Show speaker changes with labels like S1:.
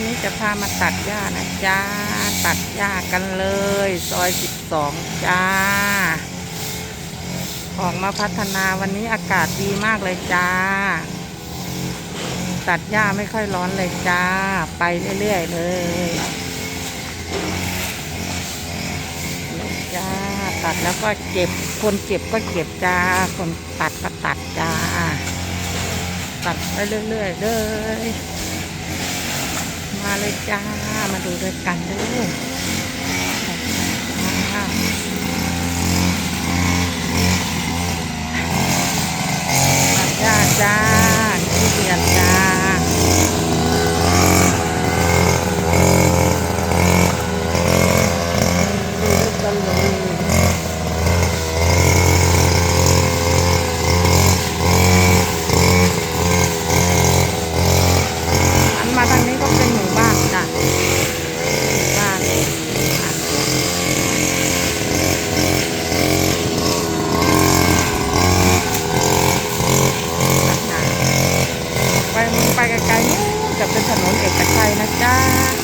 S1: ันนี้จะพามาตัดหญ้านะจ้าตัดหญ้ากันเลย ซอย12จ้า ออกมาพัฒนาวันนี้อากาศดีมากเลยจ้า ตัดหญ้าไม่ค่อยร้อนเลยจ้า ไปเรื่อยๆเลยจ้าตัดแล้วก็เก็บ คนเก็บก็เก็บจ้า คนตัดก็ตัดจ้า ตัดไปเรื่อยๆเลย เลยจ้า มาดูด้วยกันด้วยจ้าจ้าทุเดียนจ้า ดูกันเลยอันมาทางนี้ก็เป็นหมู่บ้านจ้ะหมู่บ้าน ไกลๆนี่จะเป็นถนนเอกชัยนะจ๊ะ